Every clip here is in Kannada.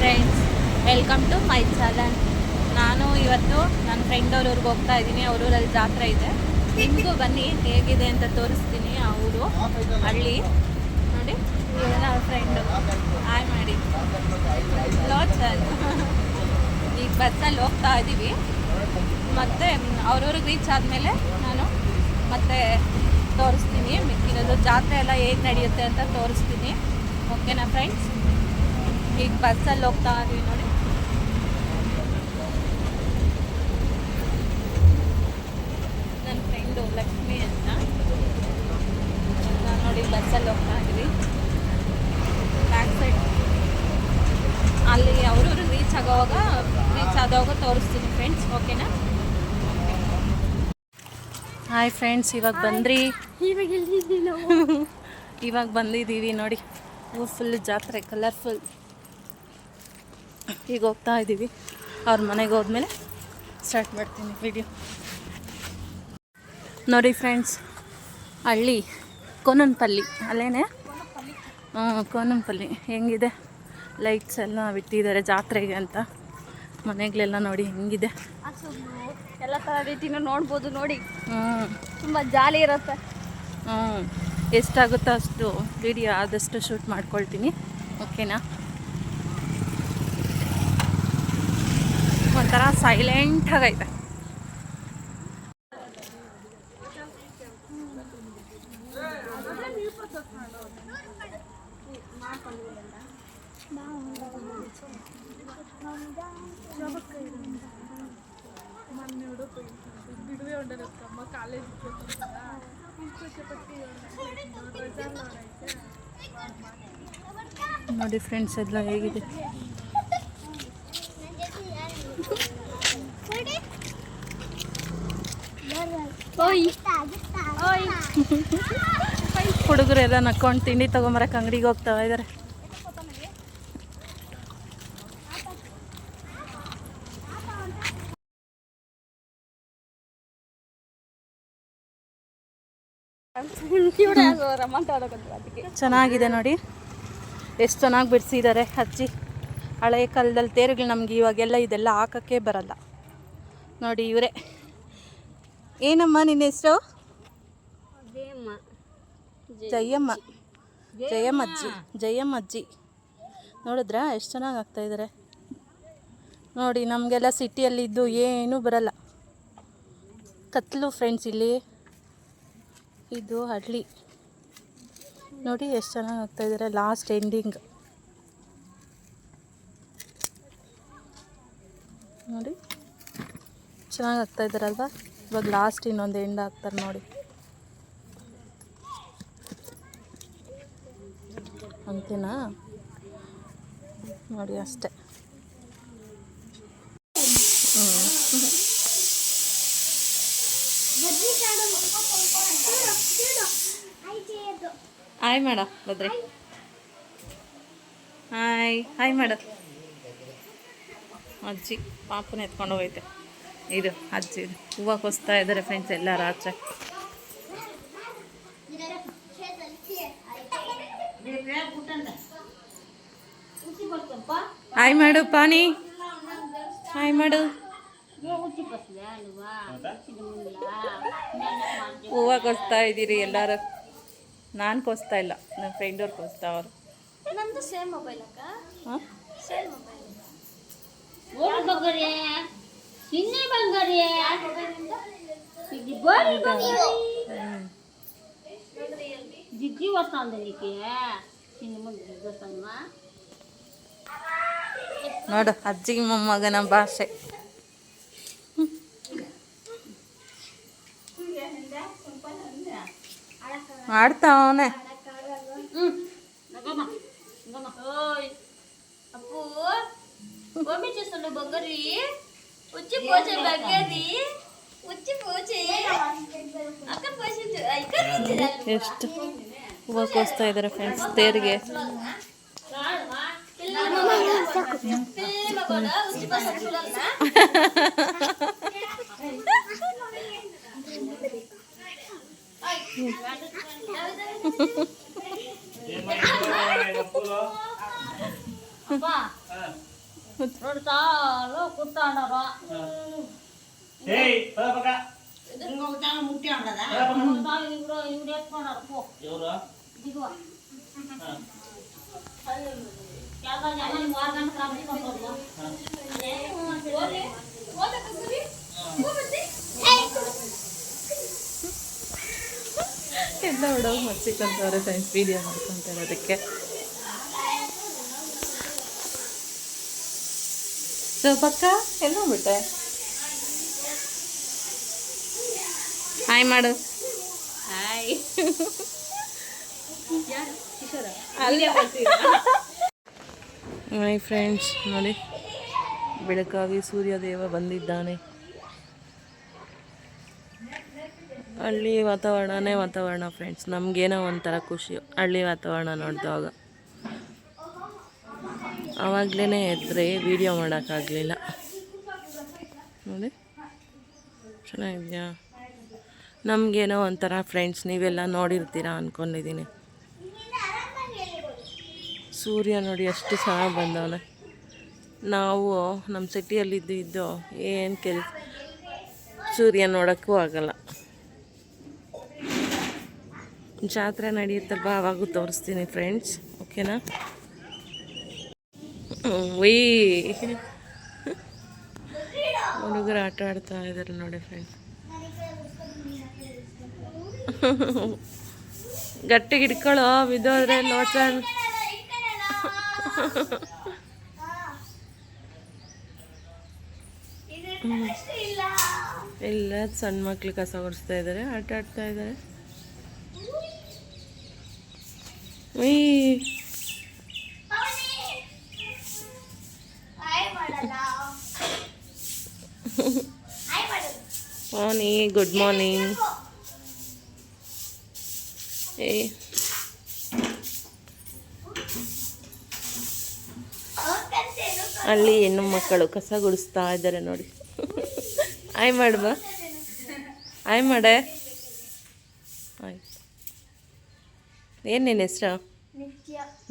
Friends welcome to my channel ನಾನು ಇವತ್ತು ನನ್ನ ಫ್ರೆಂಡ್ ಅವ್ರ ಊರಿಗೆ ಹೋಗ್ತಾ ಇದ್ದೀನಿ. ಅವ್ರ ಊರಲ್ಲಿ ಜಾತ್ರೆ ಇದೆ. ನಿಮಗೂ ಬನ್ನಿ, ಹೇಗಿದೆ ಅಂತ ತೋರಿಸ್ತೀನಿ ಆ ಊರು, ಹಳ್ಳಿ. ನೋಡಿ, ಇವನ ಫ್ರೆಂಡು ಹಾಯ್ ಮಾಡಿ ಸರ್ ಈಗ ಬಸ್ಸಲ್ಲಿ ಹೋಗ್ತಾ ಇದ್ದೀವಿ ಮತ್ತು ಅವ್ರವ್ರಿಗೆ ರೀಚ್ ಆದಮೇಲೆ ನಾನು ಮತ್ತೆ ತೋರಿಸ್ತೀನಿ. ಮಿಕ್ಕಿರೋದು ಜಾತ್ರೆ ಎಲ್ಲ ಹೇಗೆ ನಡೆಯುತ್ತೆ ಅಂತ ತೋರಿಸ್ತೀನಿ. ಓಕೆನಾ ಫ್ರೆಂಡ್ಸ್ ಈಗ ಬಸ್ಸಲ್ಲಿ ಹೋಗ್ತಾ ಇದೀವಿ ನೋಡಿ. ನನ್ನ ಫ್ರೆಂಡು ಲಕ್ಷ್ಮಿ ಅಂತ. ನೋಡಿ ಬಸ್ಸಲ್ಲಿ ಹೋಗ್ತಾ ಇದೀವಿ. ಬ್ಯಾಕ್ ಸೈಡ್ ಅಲ್ಲಿ ಅವ್ರವ್ರು ರೀಚ್ ಆಗೋವಾಗ ರೀಚ್ ಆದವಾಗ ತೋರಿಸ್ತೀನಿ ಫ್ರೆಂಡ್ಸ್ ಓಕೆನಾ ಹಾಯ್ ಫ್ರೆಂಡ್ಸ್ ಇವಾಗ ಬಂದ್ರಿ. ಇವಾಗ ಇವಾಗ ಬಂದಿದ್ದೀವಿ ನೋಡಿ. ಹೂ ಫುಲ್ ಜಾತ್ರೆ ಕಲರ್ಫುಲ್ ಈಗ ಹೋಗ್ತಾ ಇದ್ದೀವಿ. ಅವ್ರ ಮನೆಗೆ ಹೋದ್ಮೇಲೆ ಸ್ಟಾರ್ಟ್ ಮಾಡ್ತೀನಿ ವಿಡಿಯೋ ನೋಡಿ ಫ್ರೆಂಡ್ಸ್ ಹಳ್ಳಿ ಕೋನನ್ಪಲ್ಲಿ ಅಲ್ಲೇನೆ? ಹ್ಞೂ ಕೋನನ್ಪಲ್ಲಿ ಹೆಂಗಿದೆ? ಲೈಟ್ಸ್ ಎಲ್ಲ ಬಿಟ್ಟಿದ್ದಾರೆ ಜಾತ್ರೆಗೆ ಅಂತ. ಮನೆಗಳೆಲ್ಲ ನೋಡಿ ಹೆಂಗಿದೆ? ಎಲ್ಲ ಥರ ರೀತಿನೂ ನೋಡ್ಬೋದು ನೋಡಿ. ಹ್ಞೂ ತುಂಬ ಜಾಲಿ ಇರುತ್ತೆ. ಹ್ಞೂ ಎಷ್ಟಾಗುತ್ತೋ ಅಷ್ಟು ವಿಡಿಯೋ ಆದಷ್ಟು ಶೂಟ್ ಮಾಡ್ಕೊಳ್ತೀನಿ. ಓಕೆನಾ ಒಂಥರ ಸೈಲೆಂಟಾಗೈತೆ ನೋಡಿ ಫ್ರೆಂಡ್ಸ್ ಎಲ್ಲ ಹೇಗಿದೆ. ಓಯ್. ಓಯ್. ಹುಡುಗರು ಎಲ್ಲ ನಕ್ಕೊಂಡು ತಿಂಡಿ ತೊಗೊಂಬರಕ್ಕೆ ಅಂಗಡಿಗೆ ಹೋಗ್ತಾ ಇದಾರೆ. ಚೆನ್ನಾಗಿದೆ ನೋಡಿ. ಎಷ್ಟು ಚೆನ್ನಾಗಿ ಬಿಡಿಸಿದ್ದಾರೆ ಹಚ್ಚಿ ಹಳೆಯ ಕಾಲದಲ್ಲಿ ತೇರುಗಳು ನಮ್ಗೆ ಇವಾಗೆಲ್ಲ ಇದೆಲ್ಲ ಹಾಕೋಕ್ಕೆ ಬರಲ್ಲ. ನೋಡಿ ಇವರೇ. ಏನಮ್ಮ ನಿನ್ನ ಹೆಸರು? ಜಯಮ್ಮ. ಜಯಮ್ಮ. ಅಜ್ಜಿ ಜಯಮ್ಮ ಅಜ್ಜಿ ನೋಡಿದ್ರಾ ಎಷ್ಟು ಚೆನ್ನಾಗಿ ಆಗ್ತಾಯಿದ್ದಾರೆ ನೋಡಿ ನಮಗೆಲ್ಲ ಸಿಟಿಯಲ್ಲಿ ಇದ್ದು ಏನೂ ಬರಲ್ಲ. ಕತ್ಲು ಫ್ರೆಂಡ್ಸ್ ಇಲ್ಲಿ. ಇದು ಹಳ್ಳಿ. ನೋಡಿ ಎಷ್ಟು ಚೆನ್ನಾಗಿ ಆಗ್ತಾಯಿದ್ದಾರೆ ಲಾಸ್ಟ್ ಎಂಡಿಂಗ್ ನೋಡಿ. ಚೆನ್ನಾಗಿ ಆಗ್ತಾಯಿದ್ದಾರಲ್ವ ಇವಾಗ ಲಾಸ್ಟ್ ಇನ್ನೊಂದು ಎಂಡ್ ಹಾಕ್ತಾರೆ ನೋಡಿ. ಅಂತೀನಾ ನೋಡಿ ಅಷ್ಟೇ. ಹಾಯ್ ಮೇಡ ಬದ್ರಿ ಹಾಯ್ ಹಾಯ್ ಮೇಡ ಅಜ್ಜಿ, ಪಾಪನ ಎತ್ಕೊಂಡು ಹೋಗೈತೆ. ಇದು ಅಜ್ಜಿ ಹೂವು ಕೊಸ್ತಾ ಇದ್ದಾರೆ ಫ್ರೆಂಡ್ಸ್ ಎಲ್ಲರೂ ಆಚೆ. ಹಾಯ್ ಮಾಡು ಪಾನಿ ಹಾಯ್ ಮಾಡು ಹೂವು ಕೊಸ್ತಾ ಇದ್ದೀರಿ ಎಲ್ಲರೂ. ನಾನು ಕೊಸ್ತಾ ಇಲ್ಲ ನನ್ನ ಫ್ರೆಂಡವ್ರು ಕೊಸ್ತಾ ಅವರು. ಸೇಮ್ ಮೊಬೈಲ್ ಅಕ್ಕ. ಹಾಂ? ಸೇಮ್ ಮೊಬೈಲ್ ఇది బోడి బంగారి జిగ్గి వస్తుంది నీకు చిన్న ముందు వస్తుందమ్మా ನೋಡು ಅಜ್ಜಿ ಮೊಮ್ಮಗನ ಭಾಷೆ ಆಡ್ತಾವನೆ నగమ్మ నగమ్మ ఓయ్ అప్పు మమ్మీ చేస్తుండే బొగ్గరి వచ్చి పోచే బగ్గరి ಎಷ್ಟು ಹೂವಕ್ಕೆ ಹೋಗ್ತಾ ಇದ್ದಾರೆ ಫ್ರೆಂಡ್ಸ್ ದೇವ್ರಿಗೆ ఎవరు దిగువ చాలా జనాలు వారు గంటకు రమ్మంటారు ಎಲ್ಲ ಹುಡುಗ ಮಚ್ಚಿಕೊಂತವ್ರೆ ಫ್ರೆಂಡ್ಸ್ ವಿಡಿಯೋ ಮಾಡ್ಕೊಂತ ಇರೋದಕ್ಕೆ ಸೊ ಪಕ್ಕ ಎಲ್ಲ ಬಿಟ್ಟೆ ಹಾಯ್ ಮಾಡು ಹಾಯ್ ಮೈ ಫ್ರೆಂಡ್ಸ್ ನೋಡಿ. ಬೆಳಕಾಗಿ ಸೂರ್ಯದೇವ ಬಂದಿದ್ದಾನೆ. ಹಳ್ಳಿ ವಾತಾವರಣನೇ ವಾತಾವರಣ ಫ್ರೆಂಡ್ಸ್ ನಮಗೇನೋ ಒಂಥರ ಖುಷಿ. ಹಳ್ಳಿ ವಾತಾವರಣ ನೋಡಿದಾಗ ಆವಾಗಲೇ ಎದ್ರೆ ವೀಡಿಯೋ ಮಾಡೋಕ್ಕಾಗಲಿಲ್ಲ. ನೋಡಿ. ಚೆನ್ನಾಗಿದೆಯಾ? ನಮಗೇನೋ ಒಂಥರ ಫ್ರೆಂಡ್ಸ್ ನೀವೆಲ್ಲ ನೋಡಿರ್ತೀರಾ ಅಂದ್ಕೊಂಡಿದ್ದೀನಿ ಸೂರ್ಯ ನೋಡಿ ಎಷ್ಟು ಚೆನ್ನಾಗಿ ಬಂದವನೆ ನಾವು ನಮ್ಮ ಸಿಟಿಯಲ್ಲಿದ್ದು ಇದ್ದು ಏನು ಕೆಲ್ ಸೂರ್ಯ ನೋಡೋಕ್ಕೂ ಆಗಲ್ಲ. ಜಾತ್ರೆ ನಡೆಯುತ್ತಲ್ವ ಅವಾಗೂ ತೋರಿಸ್ತೀನಿ ಫ್ರೆಂಡ್ಸ್ ಓಕೆನಾ ವೈ. ಹುಡುಗರು ಆಟ ಆಡ್ತಾ ಇದ್ದಾರೆ ನೋಡಿ ಫ್ರೆಂಡ್ಸ್ ಗಟ್ಟಿಗೆ ಹಿಡ್ಕೊಳ್ಳೋ ಬಿದ್ದೋದ್ರೆ ನೋಡ್ಸ ಎಲ್ಲ ಸಣ್ಣ ಮಕ್ಳು ಕಸ ಒರೆಸ್ತಾ ಇದ್ದಾರೆ ಆಟ ಆಡ್ತಾ ಇದ್ದಾರೆ ಮಾರ್ನಿಂಗ್ ಗುಡ್ ಮಾರ್ನಿಂಗ್ ಏ ಅಲ್ಲಿ ಹೆಣ್ಣು ಮಕ್ಕಳು ಕಸ ಗುಡಿಸ್ತಾ ಇದ್ದಾರೆ ನೋಡಿ. ಆಯ್ ಮಾಡುವ ಆಯ್ ಮಾಡೆ. ಆಯ್ತು. ಏನು ನಿನ್ನ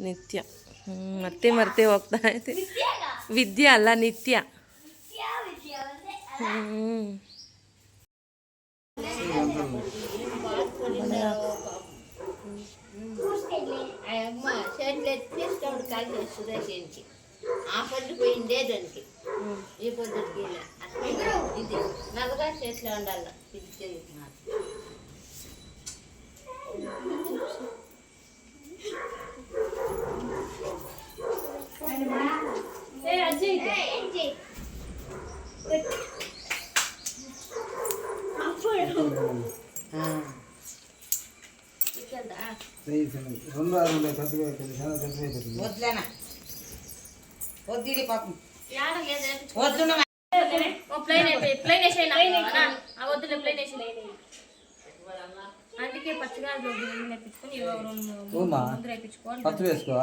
ನಿತ್ಯ. ಹ್ಞೂ ಮತ್ತೆ ಮರ್ತೆ ಹೋಗ್ತಾ ಇದೆ ವಿದ್ಯಾ ಅಲ್ಲ ನಿತ್ಯ. ಹ್ಞೂ ಸುರೇಶ್ ఆ పొద్దు పోయిందే దానికి. ఈ పొద్దుకి ఇది నల్లగా చేతిలో ఉండాల. ఇది చేస్తున్నారు రెండు ఆరు పెద్దగా పెద్దగా వద్దులేనా వద్దు పాపం. వద్దు పచ్చి వేసుకో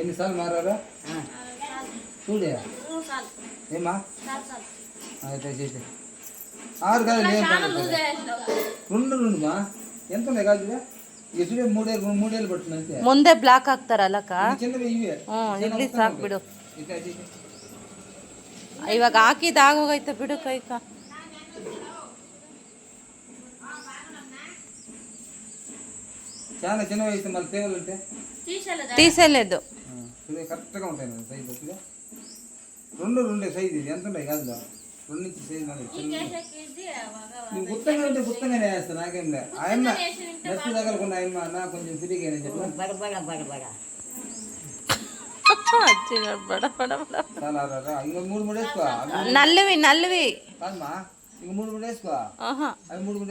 ఎన్నిసార్లు మారారు? చూడే ఏమా? అయితే ఆరు కాదు రెండు రెండుమా ఎంత ఉన్నాయి కాదు ఎసుడే మూడేళ్ళు మూడేళ్ళు పడుతుంది అంతే ಮುಂದೆ ಬ್ಲಾಕ್ ಹಾಕ್ತಾರಲ್ಲಕ್ಕ చిన్నవి ఇవే ಹ್ಞೂ ಇಲ್ಲಿ ಸಾಕ್ಬಿಡು ఇట్లా చేసి ಇವಾಗ ಹಾಕಿದ ಆಗೋಗೈತೆ ಬಿಡು ಕೈಕ చాలా చిన్నవి అయితే మళ్ళీ తేవాలంటే తీసేలేదు ఇదే కరెక్ట్గా ఉంటాయి మేడం సైజ్ వచ్చిందా రెండు రెండే సైజ్ ఇది ఎంత ఉన్నాయి కాదు రెండు నుంచి సైజ్ మనకి నువ్వు గుత్తంగా ఉంటే గుత్తంగానే వేస్తా అట్లా అట్లా మూడు మూడు అవి మూడు మూడు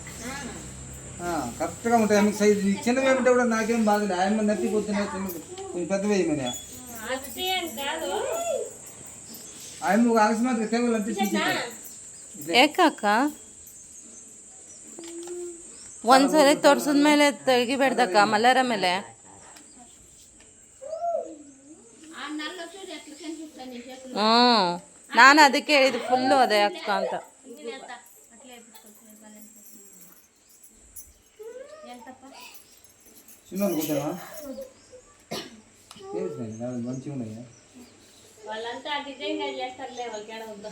కరెక్ట్గా ఉంటాయి ఆమెకి సైజు ఈ చిన్నవి ఏమిటో కూడా నాకేం బాధలేదు ఆయమ్మ నత్తి పొద్దున్న చిన్న కొంచెం పెద్దవి వేయమని ಅಷ್ಟೇ ಏನ್ ಕಾದು ఆయమ్మ అకస్మాత్తుగా తెగులు అంటే తీసేసారు. ಯಾಕಕ್ಕ ಒಂದ್ಸರಿ ತೋರ್ಸಿದ್ಮೇಲೆ ತೆಗಿಬೇಡ್ದಕ್ಕ ಮಲ್ಲರ ಮೇಲೆ ఆ నల్ల చూడు ఎట్లా కనిపిస్తాను నీ చేతులు ಹ್ಞೂ ನಾನು ಅದಕ್ಕೆ ಹೇಳಿದ್ದು ಫುಲ್ಲು ಅದೇ ಅಕ್ಕ ಅಂತ చిన్నోళ్ళు కూర్చోనా మంచిగా ఉన్నాయి? వాళ్ళంతా డిజైన్ చేస్తారులే వాళ్ళకి ఉందా.